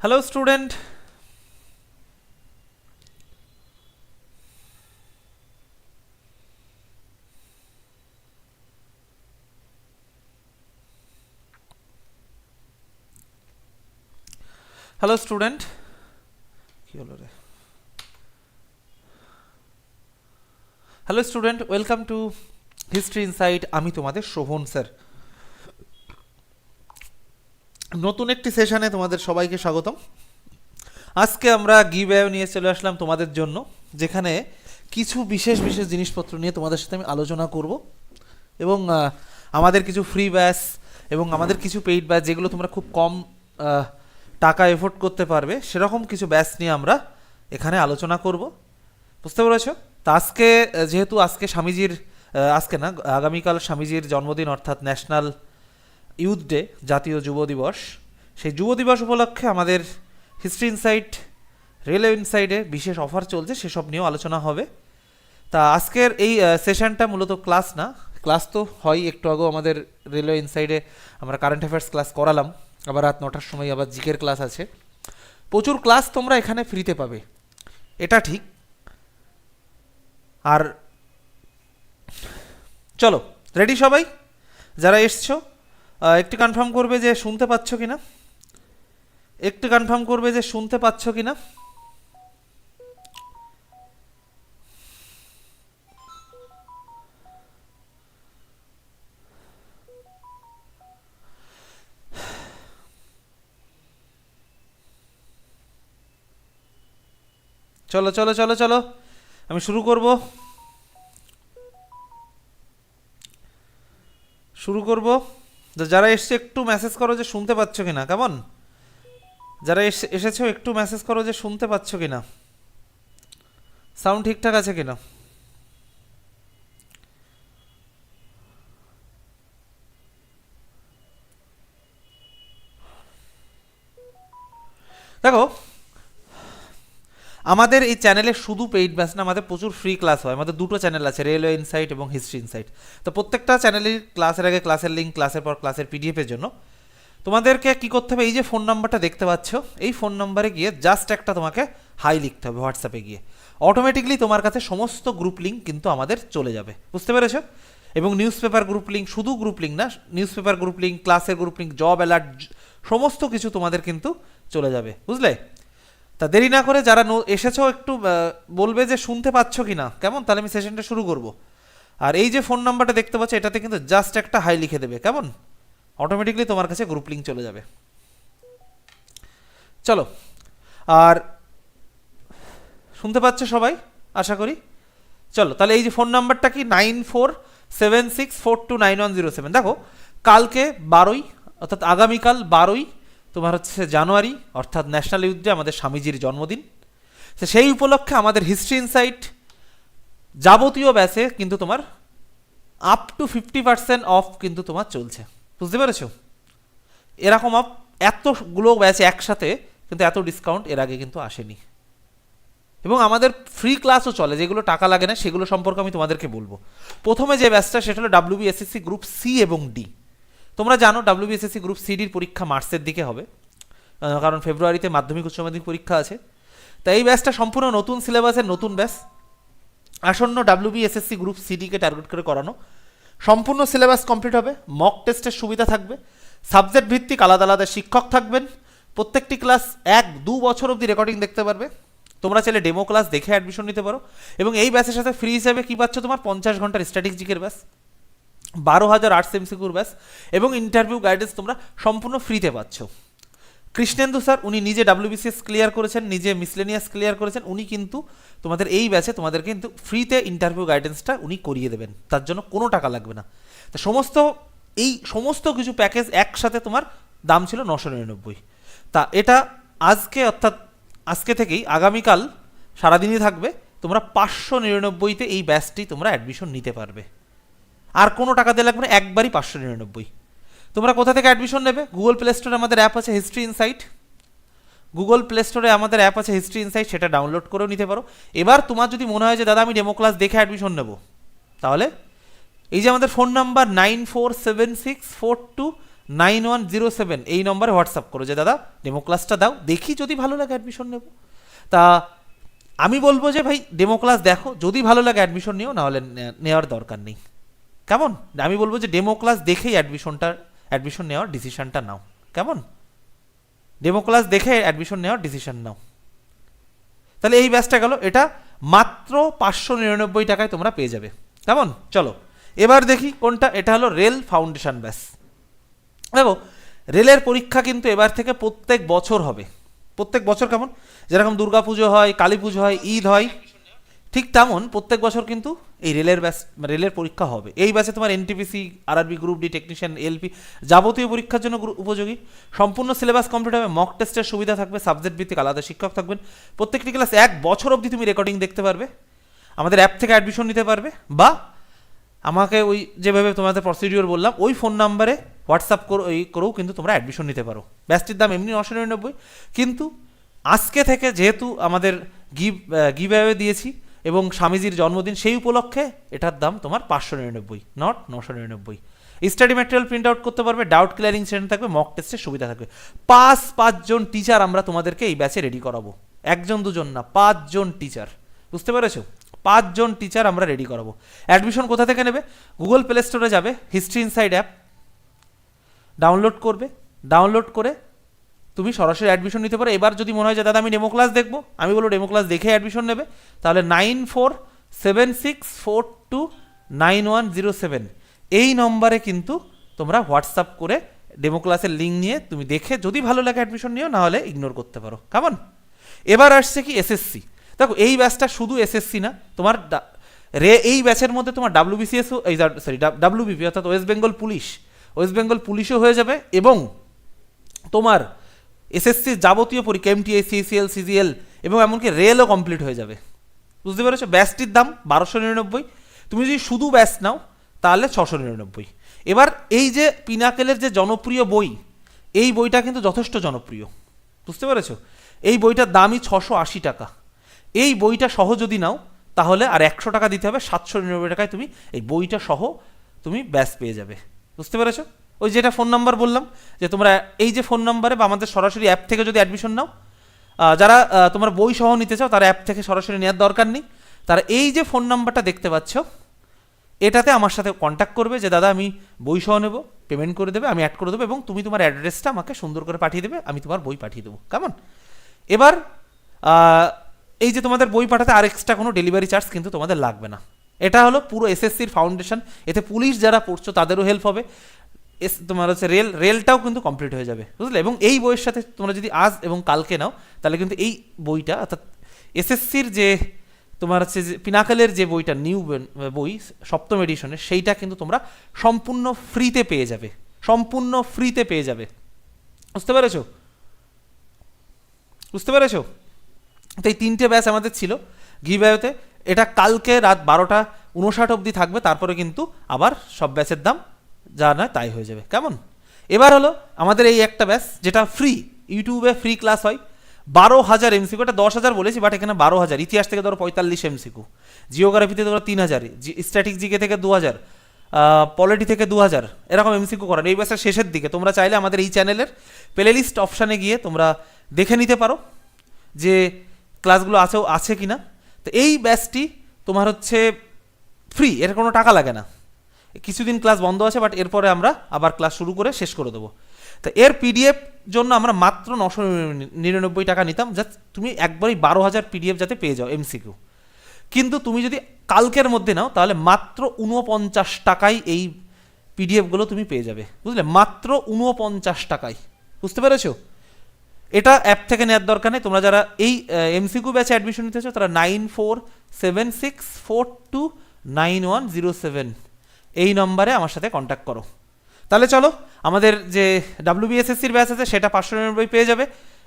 Hello student hello student কি হলো রে? Hello student welcome to history insight আমি তোমাদের শোভন স্যার নতুন একটি সেশনে তোমাদের সবাইকে স্বাগতম। আজকে আমরা গিভ নিয়ে চলে আসলাম তোমাদের জন্য, যেখানে কিছু বিশেষ বিশেষ জিনিসপত্র নিয়ে তোমাদের সাথে আমি আলোচনা করব এবং আমাদের কিছু ফ্রি ব্যাচ এবং আমাদের কিছু পেইড ব্যাচ যেগুলো তোমরা খুব কম টাকা এফোর্ড করতে পারবে, সেরকম কিছু ব্যাচ নিয়ে আমরা এখানে আলোচনা করব। বুঝতে পেরেছ? তা আজকে যেহেতু আজকে স্বামীজির আজকে না, আগামীকাল স্বামীজির জন্মদিন, অর্থাৎ ন্যাশনাল ইউথ ডে জাতীয় যুব দিবস। সেই যুব দিবস উপলক্ষে আমাদের হিস্ট্রি ইনসাইট রেলওয়ে ইনসাইডে বিশেষ অফার চলছে, সেসব নিয়েও আলোচনা হবে। তা আজকের এই সেশনটা মূলত ক্লাস না। ক্লাস তো হয়, একটু আগেও আমাদের রেলওয়ে ইনসাইডে আমরা কারেন্ট অ্যাফেয়ার্স ক্লাস করালাম। আবার রাত নটার সময় আবার জিকের ক্লাস আছে। প্রচুর ক্লাস তোমরা এখানে ফ্রিতে পাবে। এটা ঠিক। আর চলো, রেডি সবাই? যারা এসছো একটু কনফার্ম করবে যে শুনতে পাচ্ছ কি না একটু কনফার্ম করবে যে শুনতে পাচ্ছ কি না চলো চলো চলো চলো। আমি শুরু করব। শুরু করব। তো যারা এসছে একটু মেসেজ করো যে শুনতে পাচ্ছ কিনা, কেমন? যারা এসে এসেছ একটু মেসেজ করো যে শুনতে পাচ্ছ কিনা। সাউন্ড ঠিকঠাক আছে কিনা? দেখো আমাদের এই চ্যানেলে শুধু পেইড ব্যাচ না, আমাদের প্রচুর ফ্রি ক্লাস হয়। আমাদের দুটো চ্যানেল আছে রেলওয়ে ইনসাইট এবং হিস্ট্রি ইনসাইট তো প্রত্যেকটা চ্যানেলের ক্লাসের আগে ক্লাসের লিঙ্ক ক্লাসের পর ক্লাসের পিডিএফের জন্য। তোমাদেরকে কি করতে হবে? এই যে ফোন নাম্বারটা দেখতে পাচ্ছ, এই ফোন নাম্বারে গিয়ে জাস্ট একটা তোমাকে হাই লিখতে হবে হোয়াটসঅ্যাপে গিয়ে। অটোমেটিকলি তোমার কাছে সমস্ত গ্রুপ লিঙ্ক কিন্তু আমাদের চলে যাবে। বুঝতে পেরেছ? এবং নিউজ পেপার গ্রুপ লিঙ্ক শুধু গ্রুপ লিঙ্ক না নিউজ পেপার গ্রুপ লিঙ্ক ক্লাসের গ্রুপ লিঙ্ক জব অ্যালার্ট সমস্ত কিছু তোমাদের কিন্তু চলে যাবে। বুঝলে? তা দেরি না করে যারা এসেছ একটু বলবে যে শুনতে পাচ্ছ কি না কেমন? তাহলে আমি সেশনটা শুরু করব। আর এই যে ফোন নাম্বারটা দেখতে পাচ্ছ, এটাতে কিন্তু জাস্ট একটা হাই লিখে দেবে। কেমন? অটোমেটিকলি তোমার কাছে গ্রুপ লিঙ্ক চলে যাবে। চলো। আর শুনতে পাচ্ছ সবাই? আশা করি। চলো, তাহলে এই যে ফোন নাম্বারটা কি? Nine four seven six four two nine one zero seven দেখো, কালকে বারোই, অর্থাৎ আগামীকাল বারোই তোমার হচ্ছে জানুয়ারি, অর্থাৎ ন্যাশনাল ইউথ ডে, আমাদের স্বামীজির জন্মদিন। সেই উপলক্ষে আমাদের হিস্ট্রি ইনসাইট যাবতীয় ব্যাচে কিন্তু তোমার up to fifty percent off কিন্তু তোমার চলছে। বুঝতে পেরেছ? এরকম অফ এতগুলো ব্যাচে একসাথে কিন্তু এত ডিসকাউন্ট এর আগে কিন্তু আসেনি। এবং আমাদের ফ্রি ক্লাসও চলে, যেগুলো টাকা লাগে না, সেগুলো সম্পর্কে আমি তোমাদেরকে বলব। প্রথমে যে ব্যাচটা সেটা হলো ডাব্লিউবিএসএসসি গ্রুপ সি এবং ডি তোমরা জানো ডাব্লিউবিএসএসসি গ্রুপ সিডির পরীক্ষা মার্চের দিকে হবে। কারণ ফেব্রুয়ারিতে মাধ্যমিক, উচ্চ মাধ্যমিক পরীক্ষা আছে। তাই এই ব্যাচটা সম্পূর্ণ নতুন সিলেবাসের নতুন ব্যাচ। আসন্ন ডাব্লিউবিএসএসসি গ্রুপ সিডিকে টার্গেট করে করানো। সম্পূর্ণ সিলেবাস কমপ্লিট হবে মক টেস্টের সুবিধা থাকবে সাবজেক্ট ভিত্তিক আলাদা আলাদা শিক্ষক থাকবেন। প্রত্যেকটি ক্লাস এক, দু বছর অবধি রেকর্ডিং দেখতে পারবে। তোমরা চাইলে ডেমো ক্লাস দেখে অ্যাডমিশন নিতে পারো। এবং এই ব্যাচের সাথে ফ্রি হিসাবে কী পাচ্ছ তোমার পঞ্চাশ ঘণ্টার স্ট্র্যাটেজিকের ব্যাচ। বারো হাজার আর্টস এমসিকিউর ব্যাচ এবং ইন্টারভিউ গাইডেন্স তোমরা সম্পূর্ণ ফ্রিতে পাচ্ছ। কৃষ্ণেন্দু স্যার, উনি নিজে ডাব্লিউবিসিএস ক্লিয়ার করেছেন, নিজে মিসলেনিয়াস ক্লিয়ার করেছেন, উনি কিন্তু তোমাদের এই ব্যাচে তোমাদের কিন্তু ফ্রিতে ইন্টারভিউ গাইডেন্সটা উনি করিয়ে দেবেন। তার জন্য কোনো টাকা লাগবে না। তা সমস্ত, এই সমস্ত কিছু প্যাকেজ একসাথে তোমার দাম ছিল নশো নিরানব্বই। তা এটা আজকে অর্থাৎ আজকে থেকেই আগামীকাল সারাদিনই থাকবে, তোমরা পাঁচশো নিরানব্বইতে এই ব্যাচটি তোমরা অ্যাডমিশন নিতে পারবে। আর কোনো টাকা দিয়ে লাগবে না, একবারই পাঁচশো নিরানব্বই। তোমরা কোথা থেকে অ্যাডমিশন নেবে? গুগল প্লে স্টোরে আমাদের অ্যাপ আছে হিস্ট্রি ইনসাইট গুগল প্লে স্টোরে আমাদের অ্যাপ আছে হিস্ট্রি ইনসাইট সেটা ডাউনলোড করেও নিতে পারো। এবার তোমার যদি মনে হয় যে, দাদা, আমি ডেমো ক্লাস দেখে অ্যাডমিশন নেব, তাহলে এই যে আমাদের phone number nine four seven six four two nine one zero seven এই নম্বরে হোয়াটসঅ্যাপ করো যে, দাদা ডেমো ক্লাসটা দাও, দেখি যদি ভালো লাগে অ্যাডমিশন নেব। তা আমি বলব যে, ভাই ডেমো ক্লাস দেখো, যদি ভালো লাগে অ্যাডমিশন নিও, নাহলে নেওয়ার দরকার নেই। কেমন? আমি বলব যে ডেমো ক্লাস দেখেই অ্যাডমিশনটা অ্যাডমিশন নেওয়ার ডিসিশনটা নাও। কেমন? ডেমো ক্লাস দেখে অ্যাডমিশন নেওয়ার ডিসিশন নাও। তাহলে এই ব্যাচটা গেল। এটা মাত্র পাঁচশো নিরানব্বই টাকায় তোমরা পেয়ে যাবে। কেমন? চলো, এবার দেখি কোনটা। এটা হলো রেল ফাউন্ডেশন ব্যাচ দেখো, রেলের পরীক্ষা কিন্তু এবার থেকে প্রত্যেক বছর হবে। প্রত্যেক বছর কেমন? যেরকম দুর্গাপুজো হয় কালী পুজো হয়, ঈদ হয় ঠিক তেমন প্রত্যেক বছর কিন্তু এই রেলের ব্যাচ রেলের পরীক্ষা হবে। এই ব্যাচে তোমার NTPC RRB group D technician LP যাবতীয় পরীক্ষার জন্য উপযোগী। সম্পূর্ণ সিলেবাস কমপ্লিট হবে মক টেস্টের সুবিধা থাকবে সাবজেক্ট ভিত্তিক আলাদা শিক্ষক থাকবেন। প্রত্যেকটি ক্লাস এক বছর অবধি তুমি রেকর্ডিং দেখতে পারবে, আমাদের অ্যাপ থেকে অ্যাডমিশন নিতে পারবে, বা আমাকে ওই যেভাবে তোমাদের প্রসিডিওর বললাম, ওই ফোন নাম্বারে হোয়াটসঅ্যাপ করো, এই করেও কিন্তু তোমরা অ্যাডমিশন নিতে পারো। ব্যাচটির দাম এমনি নশো নিরানব্বই, কিন্তু আজকে থেকে যেহেতু আমাদের গিভ গিভ দিয়েছি এবং স্বামীজির জন্মদিন সেই উপলক্ষে এটার দাম তোমার পাঁচশো নিরানব্বই নট নশো নিরানব্বই। স্টাডি ম্যাটেরিয়াল প্রিন্ট আউট করতে পারবে ডাউট ক্লিয়ারিং সেশন থাকবে মক টেস্টের সুবিধা থাকবে। পাঁচ, পাঁচজন টিচার আমরা তোমাদেরকে এই ব্যাচে রেডি করাবো। একজন, দুজন না, পাঁচজন টিচার বুঝতে পেরেছ? পাঁচজন টিচার আমরা রেডি করাবো। অ্যাডমিশন কোথা থেকে নেবে? গুগল প্লে স্টোরে যাবে হিস্ট্রি ইনসাইড অ্যাপ ডাউনলোড করবে ডাউনলোড করে তুমি সরাসরি অ্যাডমিশন নিতে পারো। এবার যদি মনে হয় যে, দাদা, আমি ডেমো ক্লাস দেখব। আমি বলব ডেমো ক্লাস দেখে অ্যাডমিশন নেবে। তাহলে nine four seven six four two nine one zero seven এই নম্বরে কিন্তু তোমরা হোয়াটসঅ্যাপ করে ডেমো ক্লাসের লিঙ্ক নিয়ে তুমি দেখে যদি ভালো লাগে অ্যাডমিশন নিও নাহলে ইগনোর করতে পারো। কেমন এবার আসছে কি এসএসসি দেখো, এই ব্যাচটা শুধু এসএসসি না, তোমার রে, এই ব্যাচের মধ্যে তোমার ডাব্লিউবিসিএসও এই সরি ডাব্লিউবিপি অর্থাৎ ওয়েস্ট বেঙ্গল পুলিশ ওয়েস্ট বেঙ্গল পুলিশও হয়ে যাবে এবং তোমার এসএসসির যাবতীয় পরীক্ষা এমটিএ সিসিএল সিজিএল এবং এমনকি রেলও কমপ্লিট হয়ে যাবে। বুঝতে পেরেছ? ব্যাচটির দাম বারোশো নিরানব্বই। তুমি যদি শুধু ব্যাচ নাও, তাহলে ছশো নিরানব্বই। এবার এই যে পিনাকেলের যে জনপ্রিয় বই, এই বইটা কিন্তু যথেষ্ট জনপ্রিয়। বুঝতে পেরেছ? এই বইটার দামই ছশো আশি টাকা। এই বইটা সহ যদি নাও, তাহলে আর একশো টাকা দিতে হবে, সাতশো নিরানব্বই টাকায় তুমি এই বইটা সহ তুমি ব্যাচ পেয়ে যাবে। বুঝতে পেরেছ? ওই যেটা ফোন নাম্বার বললাম, যে তোমরা এই যে ফোন নাম্বারে বা আমাদের সরাসরি অ্যাপ থেকে যদি অ্যাডমিশন নাও যারা তোমরা বই সহ নিতে চাও, তারা অ্যাপ থেকে সরাসরি নেওয়ার দরকার নেই। তারা এই যে ফোন নাম্বারটা দেখতে পাচ্ছ, এটাতে আমার সাথে কন্ট্যাক্ট করবে যে, দাদা, আমি বই সহ নেব পেমেন্ট করে দেবে, আমি অ্যাড করে দেবো এবং তুমি তোমার অ্যাড্রেসটা আমাকে সুন্দর করে পাঠিয়ে দেবে, আমি তোমার বই পাঠিয়ে দেবো। কেমন? এবার এই যে তোমাদের বই পাঠাতে আর এক্সট্রা কোনো ডেলিভারি চার্জ কিন্তু তোমাদের লাগবে না। এটা হলো পুরো এসএসসির ফাউন্ডেশন এতে পুলিশ যারা পড়ছো, তাদেরও হেল্প হবে। এস তোমার হচ্ছে রেল রেলটাও কিন্তু কমপ্লিট হয়ে যাবে, বুঝলে? এবং এই বইয়ের সাথে তোমরা যদি আজ এবং কালকে নাও, তাহলে কিন্তু এই বইটা, অর্থাৎ এসএসসির যে তোমার হচ্ছে যে পিনাকালের যে বইটা নিউ বই সপ্তম এডিশনের সেইটা কিন্তু তোমরা সম্পূর্ণ ফ্রিতে পেয়ে যাবে, সম্পূর্ণ ফ্রিতে পেয়ে যাবে। বুঝতে পেরেছ? বুঝতে পেরেছ? তো এই তিনটে ব্যাচ আমাদের ছিল গিভঅ্যাওতে এটা কালকে রাত বারোটা উনষাট অবধি থাকবে, তারপরে কিন্তু আবার সব ব্যাচের দাম যা নয় তাই হয়ে যাবে। কেমন? এবার হলো আমাদের এই একটা ব্যাস, যেটা ফ্রি ইউটিউবে ফ্রি ক্লাস হয়। বারো হাজার এমসিকু এটা দশ হাজার বলেছি বাট এখানে বারো হাজার। ইতিহাস থেকে ধরো পঁয়তাল্লিশ এমসিকু জিওগ্রাফিতে ধরো তিন হাজার। স্ট্যাটিক জিকে থেকে দু হাজার। পলিটি থেকে দু হাজার। এরকম এমসিকু করার। এই ব্যাচের শেষের দিকে তোমরা চাইলে আমাদের এই চ্যানেলের প্লে লিস্ট অপশানে গিয়ে তোমরা দেখে নিতে পারো যে ক্লাসগুলো আছেও আছে কি না তো এই ব্যাচটি তোমার হচ্ছে ফ্রি এর কোনো টাকা লাগে না। কিছুদিন ক্লাস বন্ধ আছে বাট এরপরে আমরা আবার ক্লাস শুরু করে শেষ করে দেবো। তো এর পিডিএফ জন্য আমরা মাত্র নশো নিরানব্বই টাকা নিতাম। জাস্ট তুমি একবারই বারো হাজার পিডিএফ যাতে পেয়ে যাও এমসিকিউ কিন্তু তুমি যদি কালকের মধ্যে নাও, তাহলে মাত্র উনপঞ্চাশ টাকায় এই পিডিএফগুলো তুমি পেয়ে যাবে। বুঝলে? মাত্র উনপঞ্চাশ টাকায়। বুঝতে পেরেছ? এটা অ্যাপ থেকে নেওয়ার দরকার নেই। তোমরা যারা এই এমসিকিউ ব্যাচে অ্যাডমিশন নিতে চাও, তারা nine four seven six four two nine one zero seven এই নম্বরে আমার সাথে কন্ট্যাক্ট করো। তাহলে চলো, আমাদের যে ডাব্লিউবিএসএসসির ব্যাচ আছে, সেটা পাঁচশো নিরানব্বই পেয়ে যাবে।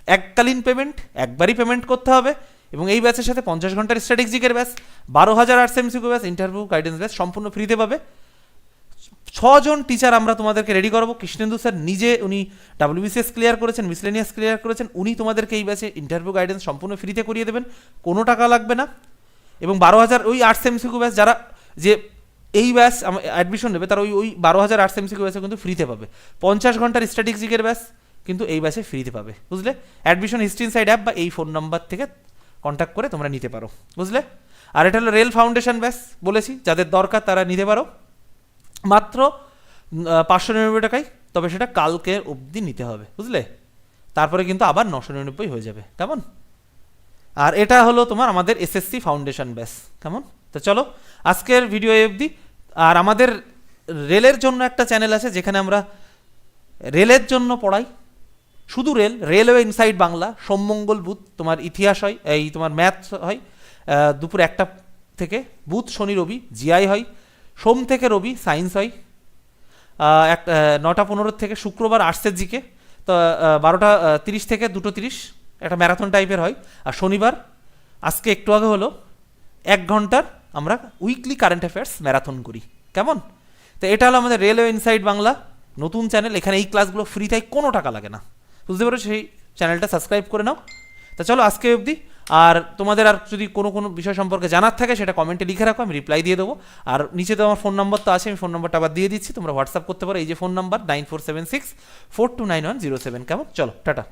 এককালীন পেমেন্ট একবারই পেমেন্ট করতে হবে। এবং এই ব্যাচের সাথে পঞ্চাশ ঘণ্টার স্ট্র্যাটেজিকের ব্যাচ বারো হাজার arts MCQ batch interview guidance batch সম্পূর্ণ ফ্রিতে পাবে। ছজন টিচার আমরা তোমাদেরকে রেডি করাবো। কৃষ্ণেন্দু স্যার নিজে উনি ডাব্লিউবিসিএস ক্লিয়ার করেছেন মিসলেনিয়াস ক্লিয়ার করেছেন, উনি তোমাদেরকে এই ব্যাচে ইন্টারভিউ গাইডেন্স সম্পূর্ণ ফ্রিতে করিয়ে দেবেন। কোনো টাকা লাগবে না। এবং বারো হাজার ওই আর্টস এমসিকিউ ব্যাচ যারা যে এই ব্যাস অ্যাডমিশন নেবে। তার ওই ওই বারো হাজার আর্টস এমসিকিউ ব্যাসে কিন্তু ফ্রিতে পাবে। পঞ্চাশ ঘণ্টার স্ট্র্যাটেজিকের ব্যাস, কিন্তু এই ব্যাসে ফ্রিতে পাবে। বুঝলে? অ্যাডমিশন হিস্ট্রি সাইড অ্যাপ বা এই ফোন নাম্বার থেকে কন্ট্যাক্ট করে তোমরা নিতে পারো। বুঝলে? আর এটা হলো রেল ফাউন্ডেশন ব্যাস, বলেছি, যাদের দরকার তারা নিতে পারো। মাত্র পাঁচশো নিরানব্বই টাকায়, তবে সেটা কালকের অবধি নিতে হবে। বুঝলে? তারপরে কিন্তু আবার নশো নিরানব্বই হয়ে যাবে। কেমন? আর এটা হলো তোমার আমাদের এসএসসি ফাউন্ডেশন ব্যাস। কেমন? তো চলো, আজকের ভিডিও এই অবধি। আর আমাদের রেলের জন্য একটা চ্যানেল আছে যেখানে আমরা রেলের জন্য পড়াই। শুধু রেল, রেলওয়ে ইনসাইড বাংলা, সোমমঙ্গল বুথ, তোমার ইতিহাস হয়, এই তোমার ম্যাথ হয় দুপুর একটা থেকে বুধ শনি রবি, জিআই হয়, সোম থেকে রবি, সায়েন্স হয় এক নটা পনেরো থেকে শুক্রবার আর্টসের জিকে, তো বারোটা তিরিশ থেকে দুটো তিরিশ, একটা ম্যারাথন টাইপের হয়। আর শনিবার, আজকে একটু আগে হলো, এক ঘণ্টার আমরা উইকলি কারেন্ট অ্যাফেয়ার্স ম্যারাথন করি। কেমন? তো এটা হলো আমাদের রেলওয়ে ইনসাইড বাংলা। নতুন চ্যানেল এখানে এই ক্লাসগুলো ফ্রি তাই কোনো টাকা লাগে না। বুঝতে পারো সেই চ্যানেলটা সাবস্ক্রাইব করে নাও। তা চলো আজকে অবধি। আর তোমাদের আর যদি কোনো কোনো বিষয় সম্পর্কে জানার থাকে, সেটা কমেন্টে লিখে রাখো, আমি রিপ্লাই দিয়ে দেবো। আর নিচে তো আমার ফোন নম্বর তো আছে, আমি ফোন নম্বরটা আবার দিয়ে দিচ্ছি। তোমরা হোয়াটসঅ্যাপ করতে পারো, এই যে phone number nine four seven six four two nine one zero seven কেমন? চলো, টাটা।